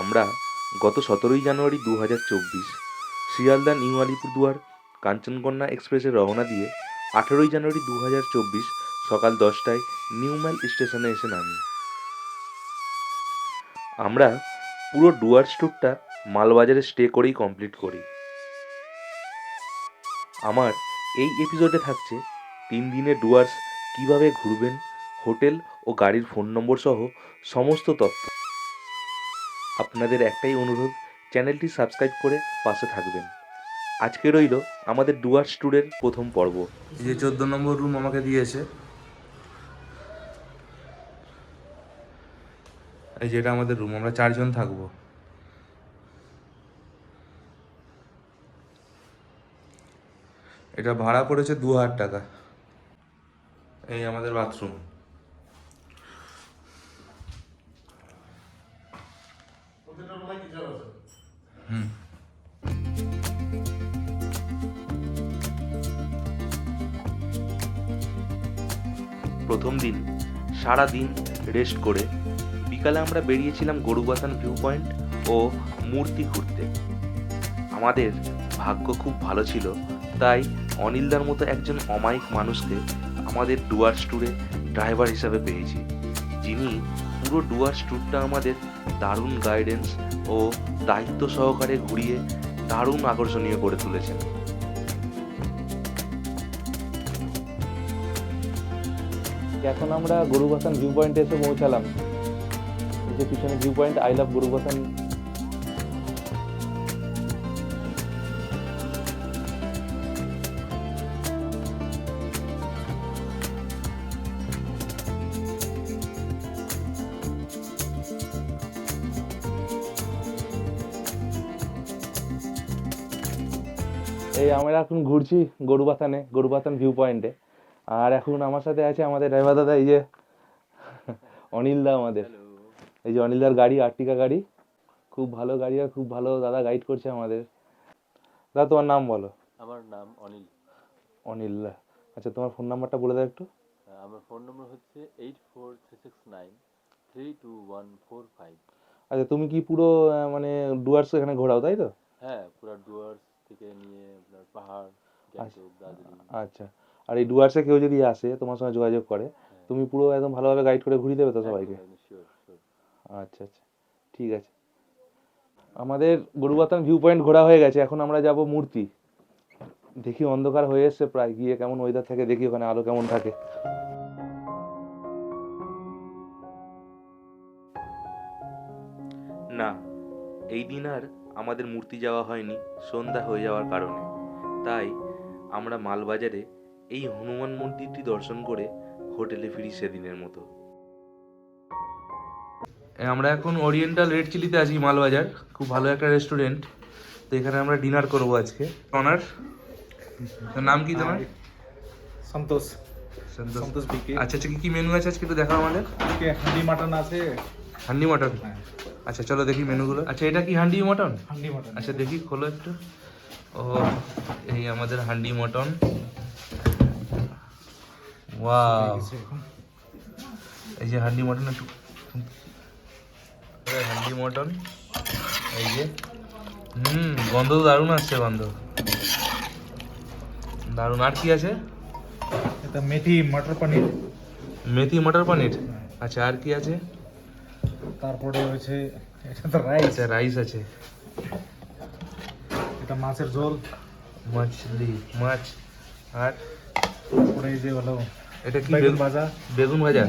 আমরা গত সতেরোই জানুয়ারি দু হাজার চব্বিশ শিয়ালদা নিউ আলিপুরদুয়ার কাঞ্চনকন্যা এক্সপ্রেসে রওনা দিয়ে আঠেরোই জানুয়ারি দু হাজার চব্বিশ সকাল দশটায় নিউম্যাল স্টেশনে এসে নামি। আমরা পুরো ডুয়ার্স ট্যুরটা মালবাজারে স্টে করেই কমপ্লিট করি। আমার এই এপিসোডে থাকছে তিন দিনে ডুয়ার্স কীভাবে ঘুরবেন, হোটেল ও গাড়ির ফোন নম্বর সহ সমস্ত তথ্য। আপনাদের একটাই অনুরোধ চ্যানেলটি সাবস্ক্রাইব করে পাশে থাকবেন। আজকে রইল আমাদের ডুয়ার্স ট্যুরের প্রথম পর্ব। যে চোদ্দ নম্বর রুম আমাকে দিয়েছে। এই যে এটা আমাদের রুম আমরা চারজন থাকব। এটা ভাড়া পড়েছে দু হাজার টাকা। এই আমাদের বাথরুম প্রথম দিন, সারা দিন রেস্ট করে বিকালে আমরা বেরিয়েছিলাম গরুবাথান ভিউ পয়েন্ট ও মূর্তি ঘুরতে। আমাদের ভাগ্য খুব ভালো ছিল, তাই অনিলদার মতো একজন অমায়িক মানুষকে আমাদের ডুয়ার্স ট্যুরে ড্রাইভার হিসাবে পেয়েছি। যিনি পুরো ডুয়ার্স ট্যুরটা আমাদের দারুণ গাইডেন্স ও দায়িত্ব সহকারে ঘুরিয়ে দারুণ আকর্ষণীয় করে তুলেছেন। এখন আমরা গরুবাসান ভিউ পয়েন্টে এসে পৌঁছালাম। যে পিছনে view point I love Gorubathan এই আমরা এখন ঘুরছি গরুবাথানে গরুবাথান ভিউ পয়েন্টে আর এখন আমার সাথে আছে আমাদের ড্রাইভার দাদা এই যে অনিল দা আমাদের। এই যে অনিলদার গাড়ি আর্টিকা গাড়ি। খুব ভালো গাড়ি আর খুব ভালো দাদা গাইড করছে আমাদের। দাদা তোমার নাম বলো। আমার নাম অনিল। অনিল আচ্ছা তোমার ফোন নাম্বারটা বলে দাও একটু। আমার ফোন নম্বর হচ্ছে eight four three six nine three two one four five আচ্ছা তুমি কি পুরো মানে ডুয়ার্স এখানে ঘোরাও তাই তো? হ্যাঁ পুরা ডুয়ার্স থেকে নিয়ে আপনার পাহাড় গ্যাংটক দার্জিলিং। আচ্ছা। আর এই ডুয়ার্সে কেউ যদি আসে তোমার সঙ্গে যোগাযোগ করে তুমি পুরো একদম ভালোভাবে গাইড করে ঘুরিয়ে দেবে তো সবাইকে? আচ্ছা আচ্ছা। ঠিক আছে। আমাদের গরুবাতান ভিউ পয়েন্ট ঘোরা হয়ে গেছে। এখন আমরা যাব মূর্তি। দেখি অন্ধকার হয়ে এসছে প্রায়। গিয়ে কেমন ওয়েদার থাকে দেখি ওখানে আলো কেমন থাকে। না এই দিন আর আমাদের মূর্তি যাওয়া হয়নি সন্ধ্যা হয়ে যাওয়ার কারণে। তাই আমরা মালবাজারে এই হনুমান মন্দিরটি দর্শন করে হোটেলে ফিরি সেদিনের মতো। আমরা এখন ওরিয়েন্টাল রেড চিলিতে আছি মালবাজার। খুব ভালো একটা রেস্টুরেন্ট তো এখানে আমরা ডিনার করব আজকে। অনার নাম কি তোমার? সন্তোষ। সন্তোষ। আচ্ছা আচ্ছা কি কি মেনু আছে আজকে? একটু দেখাও আমাদের। হান্ডি মাটন আছে হান্ডি মটন। আচ্ছা চলো দেখি মেনুগুলো। আচ্ছা এটা কি হান্ডি মটন? হান্ডি মটন আচ্ছা দেখি খোলো একটু। ও এই আমাদের হান্ডি মটন। ওয়াও। এই যে হান্ডি মটন একটু হান্ডি মটন। এই যে হুম গন্ধ তো দারুণ আসছে গন্ধ। দারুণ। আর কি আছে? এটা মেথি মটর পনির। মেথি মটর পনির। আচ্ছা আর কি আছে? তারপরে হয়েছে এটা তো রাইস আচ্ছা রাইস আছে। এটা মাছের ঝোল। মাছলি মাছ। আর? তারপরে এই যে হলো এটা কি বেগুন বেগুন? ভাজা। বেগুন ভাজা?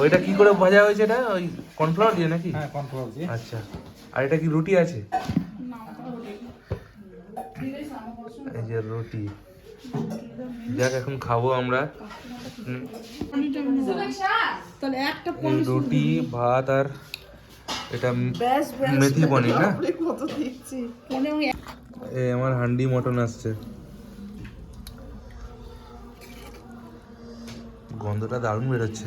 ওইটা কি করে ভাজা হয়েছে এটা? ওই কর্নফ্লাওয়ার দিয়ে নাকি? হ্যাঁ কর্নফ্লাওয়ার দিয়ে। আচ্ছা। আর এটা কি রুটি আছে? এই যে রুটি। যাক এখন খাব আমরা। রুটি ভাত আর এটা মেথি পনির না? কত দিচ্ছি। এই আমার হান্ডি মটন আসছে। গন্ধটা দারুণ বেরোচ্ছে।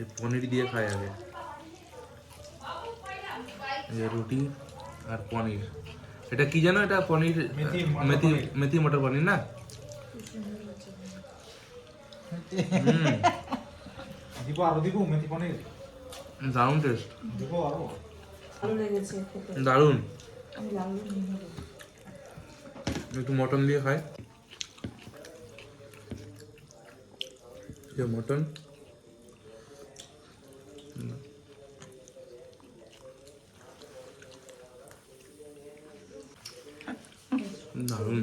এই পনির দিয়ে খাই আগে। রুটি আর পনির। এটা কি জানো? এটা পনির মেথি মেথি মেথি মটর পনির না? হুম দিব আরও দিব মেথি পনির। দারুণ টেস্ট দিব আরও। দারুণ। একটু মটন দিয়ে খাই। মটন। দারুণ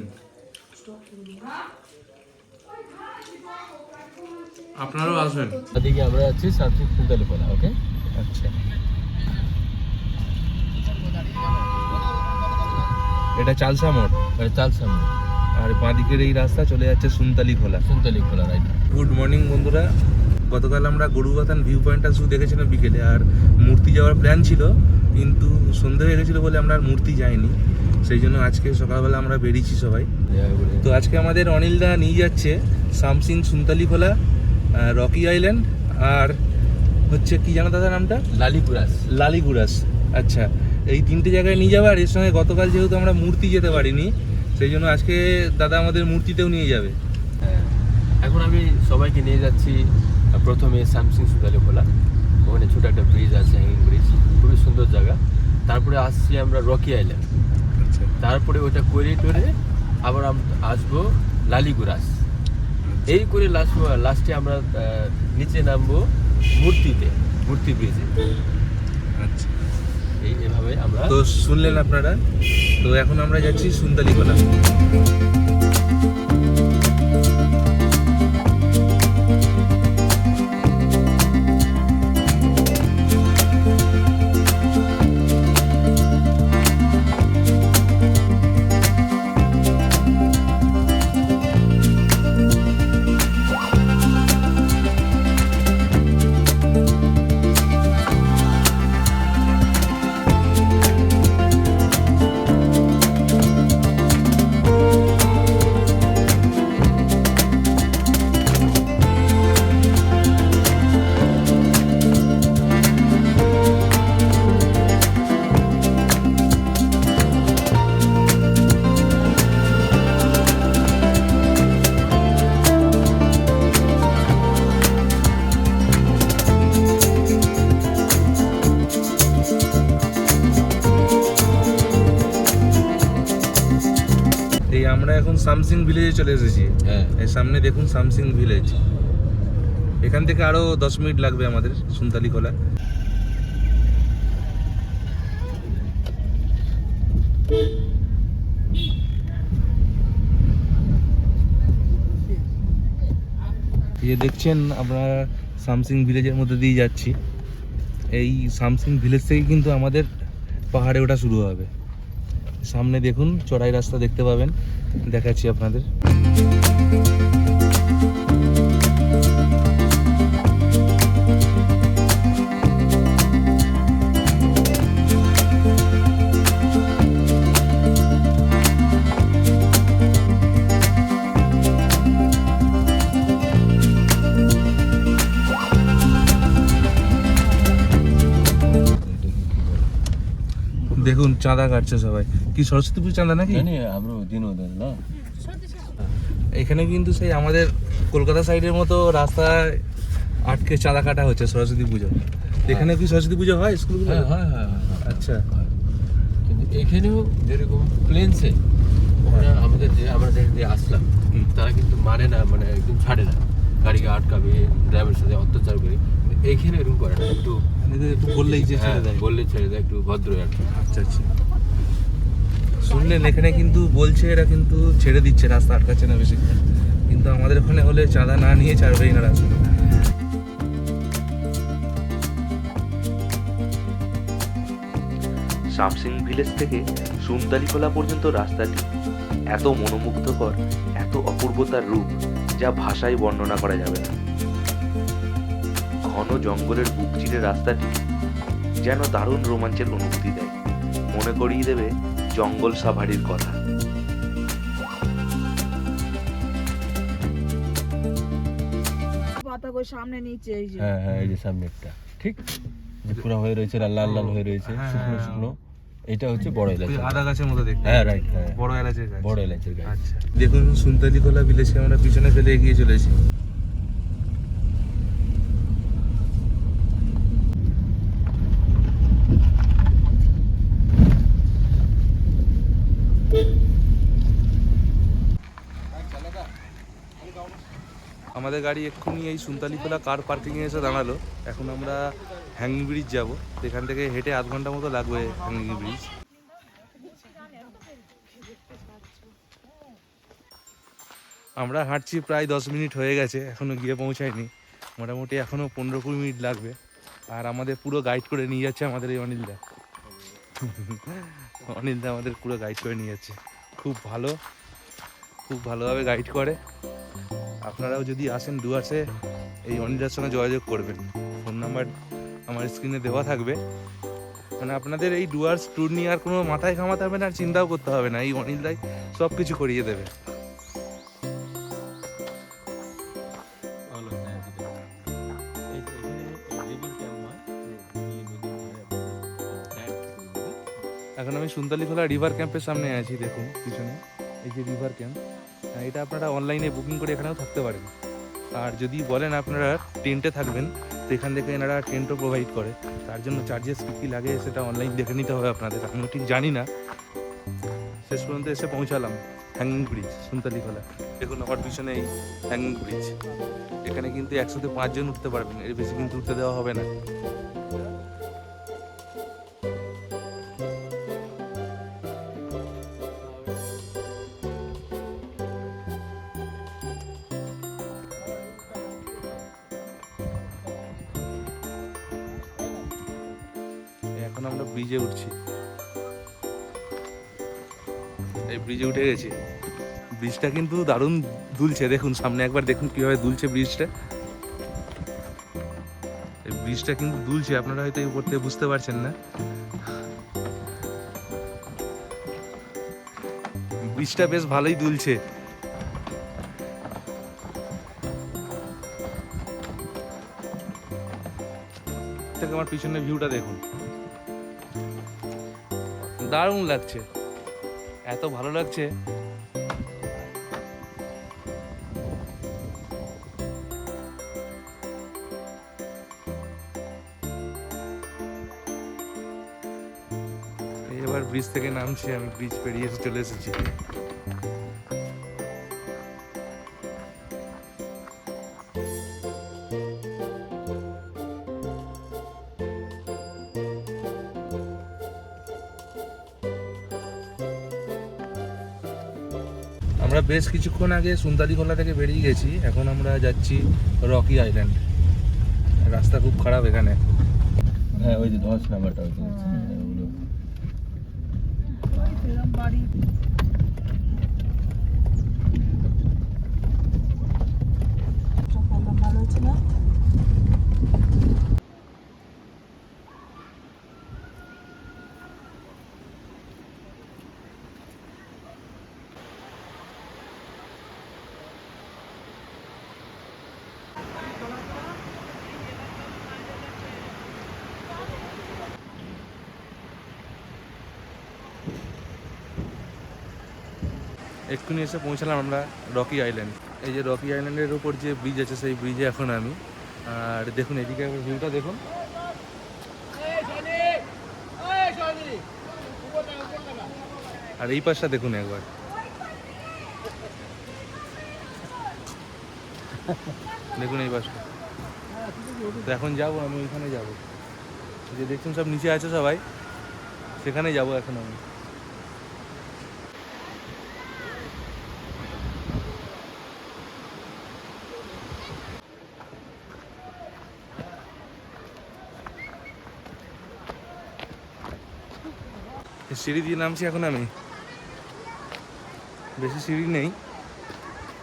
আপনারাও আসবেন। এদিকে আমরা আছি সামথিং সুন্দরীপাড়া ওকে আচ্ছা। এটা চালসা মোড়। চাল সামনে আর বাঁদিকের এই রাস্তা চলে যাচ্ছে সুনতালি খোলা। সুন্দরী খোলা রাইট গুড মর্নিং বন্ধুরা। গতকাল আমরা গরুবাথান ভিউ পয়েন্টটা শুধু দেখেছিলাম বিকেলে আর মূর্তি যাওয়ার প্ল্যান ছিল কিন্তু সন্ধে হয়ে গেছিল বলে আমরা আর মূর্তি যাইনি। সেই জন্য আজকে সকালবেলা আমরা বেরিয়েছি সবাই। তো আজকে আমাদের অনিলদা নিয়ে যাচ্ছে সামসিং সুনতালি খোলা রকি আইল্যান্ড আর হচ্ছে কি জানো দাদা নামটা? লালিপুরাস। লালিগুড়াস আচ্ছা এই তিনটে জায়গায় নিয়ে যাবে আর এর সঙ্গে গতকাল যেহেতু আমরা মূর্তি যেতে পারিনি সেই জন্য আজকে দাদা আমাদের মূর্তিতেও নিয়ে যাবে। হ্যাঁ। এখন আমি সবাইকে নিয়ে যাচ্ছি প্রথমে স্যামসিং সুদালিখোলা ওখানে ছোটো একটা ব্রিজ আছে হ্যাঙ্গিং ব্রিজ খুবই সুন্দর জায়গা। তারপরে আসছি আমরা রকি আইল্যান্ড। তারপরে ওটা করে টরে আবার আমরা আসব লালিগুরাস এই করে লাস্ট লাস্টে আমরা নিচে নামবো মূর্তিতে মূর্তি ব্রিজে আচ্ছা। এই এভাবে আমরা তো শুনলেন আপনারা? তো এখন আমরা যাচ্ছি সুন্দরী সামসিং ভিলেজে চলে এসেছি। হ্যাঁ। এই সামনে দেখুন সামসিং ভিলেজ এখান থেকে আরও দশ মিনিট লাগবে আমাদের সুন্তালি কলা এই দেখছেন আমরা সামসিং ভিলেজের মধ্যে দিয়ে যাচ্ছি। এই সামসিং ভিলেজ থেকে কিন্তু আমাদের পাহাড়ে ওঠা শুরু হবে। সামনে দেখুন চড়াই রাস্তা দেখতে পাবেন। দেখাচ্ছি আপনাদের। চাঁদা কাটছে সবাই। কি সরস্বতী পুজো চাঁদা নাকি? এখানে কিন্তু সেই আমাদের কলকাতা সাইডের মতো রাস্তায় আটকে চাঁদা কাটা হচ্ছে সরস্বতী পুজো। এখানে কি সরস্বতী পুজো হয় স্কুলগুলো হ্যাঁ হ্যাঁ হ্যাঁ হ্যাঁ, হ্যাঁ। আচ্ছা। কিন্তু এখানেও যেরকম প্লেনসে আমাদের যে আমরা যে আসলাম তারা কিন্তু মানে না মানে একদম ছাড়ে না। গাড়িকে আটকাবে ড্রাইভারের সাথে অত্যাচার করে। এইখানে এরকম করে না একটু এদের একটু বললেই যে ছেড়ে হ্যাঁ, দেয়। বললে ছেড়ে দেয় একটু ভদ্র আর কি। আচ্ছা আচ্ছা। শুনলেন এখানে কিন্তু বলছে এরা কিন্তু ছেড়ে দিচ্ছে রাস্তা আটকাচ্ছে না বেশি। কিন্তু আমাদের ওখানে হলে চাঁদা না নিয়ে ছাড়বেই না রাস্তা সামসিং ভিলেজ থেকে সুনতালিখোলা পর্যন্ত রাস্তাটি এত মনোমুগ্ধকর এত অপূর্বতার রূপ যা ভাষায় বর্ণনা করা যাবে না। ঘন জঙ্গলের বুক চিরে রাস্তাটি যেন দারুণ রোমাঞ্চের অনুভূতি দেয়। মনে করিয়ে দেবে জঙ্গল সাভারির কথা। পাতা কই সামনে নিচে এই যে। হ্যাঁ হ্যাঁ এই যে সামনে একটা। ঠিক? যে পুরো হয়ে রয়েছে লাল লাল লাল হয়ে রয়েছে হ্যাঁ, শুকনো হ্যাঁ। শুকনো। এটা হচ্ছে বড় এলাচ আদা গাছের মতো দেখতে হ্যাঁ রাইট হ্যাঁ বড় এলাচের গাছ। বড় এলাচের গাছ। আচ্ছা। দেখুন সুনতালি খোলা ভিলেজকে আমরা পিছনে ফেলে এগিয়ে চলেছি। আমাদের গাড়ি এক্ষুনি এই সুনতালিখোলা কার পার্কিংয়ে এসে দাঁড়াল। এখন আমরা হ্যাঙ্গিং ব্রিজ যাব। এখান থেকে হেঁটে আধ ঘণ্টা মতো লাগবে হ্যাঙ্গিং ব্রিজ আমরা হাঁটছি প্রায় দশ মিনিট হয়ে গেছে এখনও গিয়ে পৌঁছায়নি। মোটামুটি এখনও পনেরো কুড়ি মিনিট লাগবে। আর আমাদের পুরো গাইড করে নিয়ে যাচ্ছে আমাদের এই অনিলদা। অনিলদা আমাদের পুরো গাইড করে নিয়ে যাচ্ছে। খুব ভালো, খুব ভালোভাবে গাইড করে। আপনারাও যদি আসেন ডুয়ার্সে এই অনিলদার সঙ্গে যোগাযোগ করবেন। ফোন নাম্বার আমার স্ক্রিনে দেওয়া থাকবে। মানে আপনাদের এই ডুয়ার্স ট্যুর নিয়ে আর কোনো মাথায় ঘামাতে হবে না আর চিন্তাও করতে হবে না। এই অনিলদাই সব কিছু করিয়ে দেবে। হ্যাঁ এখানে আমি সুন্দরলিখোলা রিভার ক্যাম্পের সামনে আছি দেখুন পিছনে। এই যে রিভার ক্যাম্প এটা আপনারা অনলাইনে বুকিং করে এখানেও থাকতে পারেন। আর যদি বলেন আপনারা টেন্টে থাকবেন, তো এখান থেকে এনারা টেন্টও প্রোভাইড করে। তার জন্য চার্জেস কী কী লাগে সেটা অনলাইন দেখে নিতে হবে আপনাদের। আমিও ঠিক জানি না। শেষ পর্যন্ত এসে পৌঁছালাম হ্যাঙ্গিং ব্রিজ সুন্তালি খোলা। দেখুন, আমার পিছনে এই হ্যাঙ্গিং ব্রিজ এখানে কিন্তু একসাথে পাঁচজন উঠতে পারবেন, এর বেশি কিন্তু উঠতে দেওয়া হবে না। ব্রিজটা কিন্তু দারুণ দুলছে। দেখুন, সামনে একবার দেখুন কীভাবে দুলছে ব্রিজটা এই ব্রিজটা কিন্তু দুলছে, আপনারা হয়তো উপর থেকে বুঝতে পারছেন না। ব্রিজটা বেশ ভালোই দুলছে। থেকে আমার পিছনে ভিউটা দেখুন। দারুণ লাগছে। এত ভালো লাগছে। থেকে নামছি আমি ব্রিজ পেরিয়ে এসে চলে এসেছি। আমরা বেশ কিছুক্ষণ আগে সুন্দরীখোলা থেকে বেরিয়ে গেছি এখন আমরা যাচ্ছি রকি আইল্যান্ড। রাস্তা খুব খারাপ এখানে। হ্যাঁ ওই যে দশ নাম্বারটা ওই এক্ষুনি এসে পৌঁছালাম আমরা রকি আইল্যান্ড। এই যে রকি আইল্যান্ডের উপর যে ব্রিজ আছে, সেই ব্রিজে এখন আমি। আর দেখুন, এদিকে ভিউটা দেখুন। আর এই পাশটা দেখুন একবার। দেখুন এই পাশটা। এখন যাব, আমি ওইখানে যাব। যে দেখছেন, সব নিচে আছে সবাই। সেখানে যাব এখন আমি। সিঁড়ি দিয়ে নামছি এখন আমি। বেশি সিঁড়ি নেই।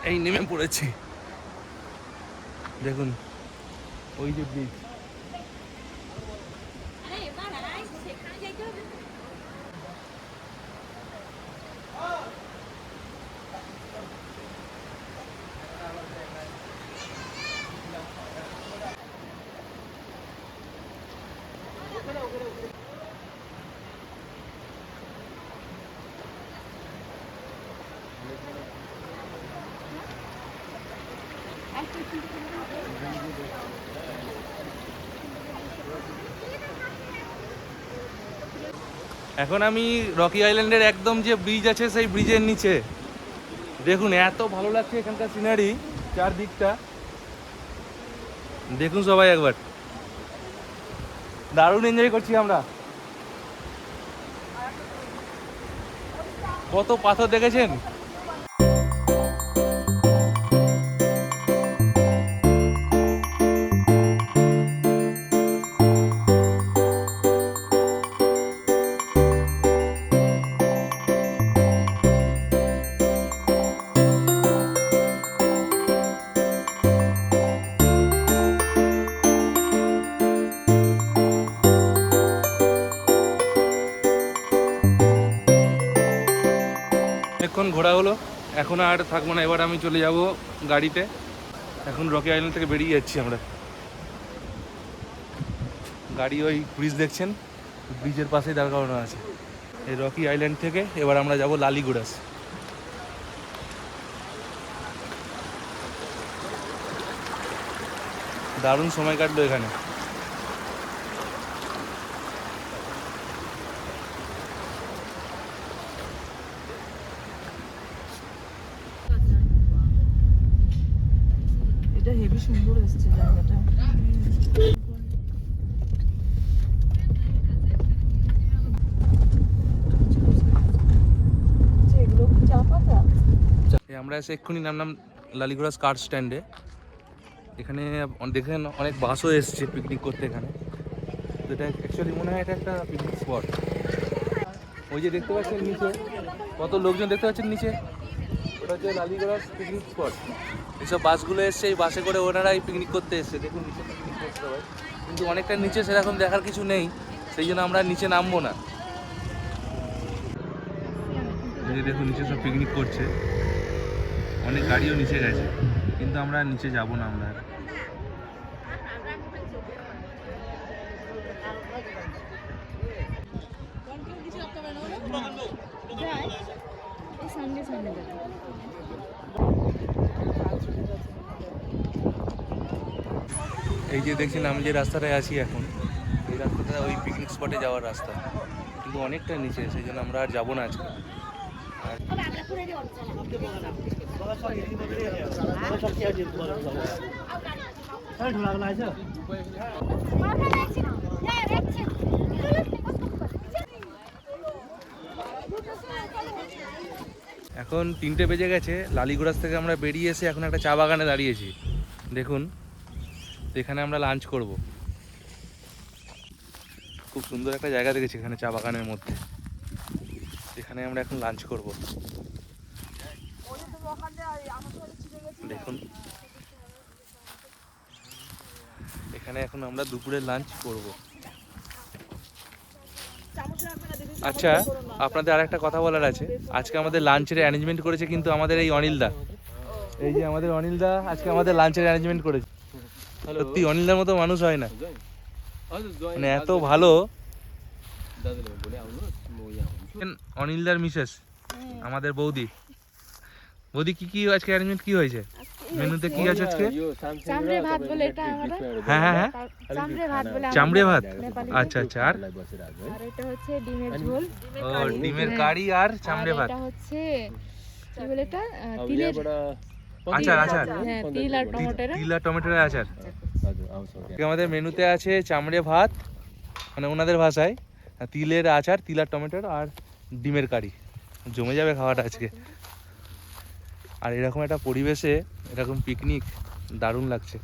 এই নেমে পড়েছি। দেখুন, ওই যে ব্রিজ এখন আমি রকি আইল্যান্ডের একদম যে ব্রিজ আছে, সেই ব্রিজের নিচে। দেখুন, এত ভালো লাগছে এখানকার সিনারি চারদিকটা। দেখুন সবাই একবার। দারুণ এনজয় করছি আমরা। কত পাথর দেখেছেন? হলো। এখন আর থাকব না, এবার আমি চলে যাব গাড়িতে। এখন রকি আইল্যান্ড থেকে বেরিয়ে যাচ্ছি আমরা। গাড়ি ওই ব্রিজ দেখছেন? ব্রিজের পাশেই দাঁড় করানো আছে। এই রকি আইল্যান্ড থেকে এবার আমরা যাব লালিগুড়াস। দারুণ সময় কাটলো এখানে। এসছে জায়গাটা। আচ্ছা, আমরা এসে এক্ষুনি নামলাম লালিগুড়াস কার স্ট্যান্ডে এখানে দেখেন অনেক বাসও এসছে পিকনিক করতে এখানে। তো এটা অ্যাকচুয়ালি মনে হয় এটা একটা পিকনিক স্পট ওই যে দেখতে পাচ্ছেন নিচে কত লোকজন দেখতে পাচ্ছেন নিচে? ওটা হচ্ছে লালিগড়াস পিকনিক স্পট এইসব বাসগুলো এসছে এই বাসে করে ওনারাই পিকনিক করতে এসছে। দেখুন নিচে পিকনিক করতে হয় কিন্তু অনেকটা নিচে সেরকম দেখার কিছু নেই, সেই জন্য আমরা নিচে নামবো না। দেখুন নিচে সব পিকনিক করছে। অনেক গাড়িও নিচে গেছে, কিন্তু আমরা নিচে যাব না আমরা আর। এই যে দেখছেন, আমি যে রাস্তাটায় আছি এখন, এই রাস্তাটা ওই পিকনিক স্পটে যাওয়ার রাস্তা। কিন্তু অনেকটা নিচে, সেই জন্য আমরা আর যাব না আজকে। এখন তিনটে বেজে গেছে লালিগুড়াস থেকে আমরা বেরিয়ে এসে এখন একটা চা বাগানে দাঁড়িয়েছি। দেখুন এখানে আমরা লাঞ্চ করব। খুব সুন্দর একটা জায়গা দেখেছি এখানে চা বাগানের মধ্যে। এখানে আমরা এখন লাঞ্চ করব। দেখুন। এখানে এখন আমরা দুপুরে লাঞ্চ করব। আচ্ছা আপনাদের আর একটা কথা বলার আছে। আজকে আমাদের লাঞ্চের অ্যারেঞ্জমেন্ট করেছে কিন্তু আমাদের এই অনিলদা। এই যে আমাদের অনিলদা আজকে আমাদের লাঞ্চের অ্যারেঞ্জমেন্ট করেছে। সত্যি অনিলদার মতো মানুষ হয় না। মানে এত ভালো। অনিলদার মিসেস? আমাদের বৌদি। বৌদি কি কি আজকে অ্যারেঞ্জমেন্ট কি হয়েছে? মেনুতে কি আছে আজকে? চামড়ে ভাত বলে এটা আমরা হ্যাঁ হ্যাঁ হ্যাঁ। চামড়ে ভাত বলে চামড়ে ভাত? আচ্ছা আচ্ছা আর? আর এটা হচ্ছে ডিমের ঝোল। ও ডিমের কারি। আর চামড়ে ভাত। এটা হচ্ছে কি বলে এটা? তিলের আচার আচার। হ্যাঁ তিল আর টমেটোর তিল আর টমেটোর আচার। আমাদের মেনুতে আছে চামড়ে ভাত মানে ওনাদের ভাষায়। তিলের আচার তিল আর টমেটোর আর ডিমের কারি। জমে যাবে খাওয়াটা আজকে। আর এরকম একটা পরিবেশে এরকম পিকনিক দারুণ লাগছে।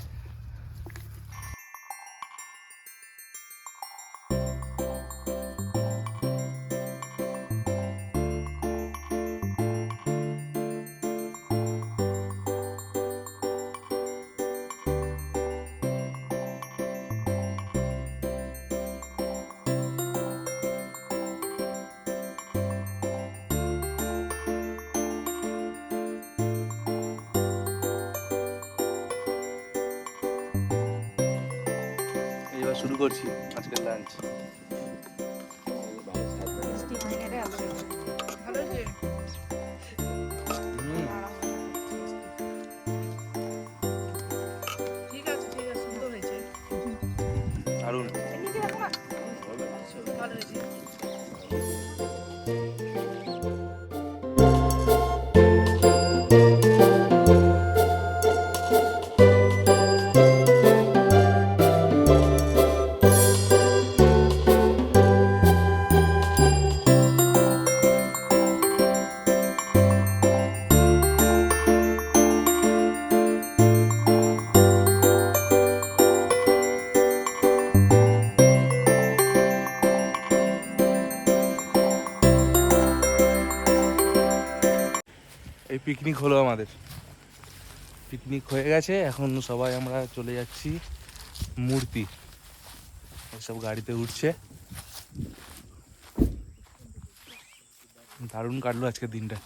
শুরু করছি আজকের লাঞ্চ হলো আমাদের। পিকনিক হয়ে গেছে এখন সবাই আমরা চলে যাচ্ছি মূর্তি। সব গাড়িতে উঠছে। দারুণ কাটলো আজকের দিনটা।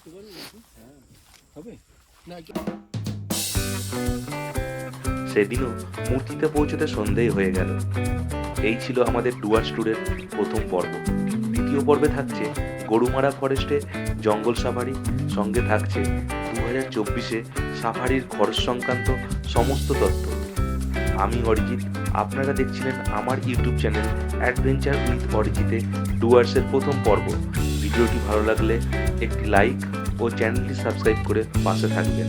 সেদিনও মূর্তিতে পৌঁছতে সন্ধেই হয়ে গেল। এই ছিল আমাদের ডুয়ার্স ট্যুরের প্রথম পর্ব। দ্বিতীয় পর্বে থাকছে গরুমারা ফরেস্টে জঙ্গল সাফারি সঙ্গে থাকছে দু হাজার চব্বিশে সাফারির খরচ সংক্রান্ত সমস্ত তথ্য। আমি অরিজিৎ, আপনারা দেখছিলেন আমার ইউটিউব চ্যানেল অ্যাডভেঞ্চার উইথ অরিজিতে ডুয়ার্সের প্রথম পর্ব। ভিডিওটি ভালো লাগলে একটি লাইক ও চ্যানেলটি সাবস্ক্রাইব করে পাশে থাকবেন।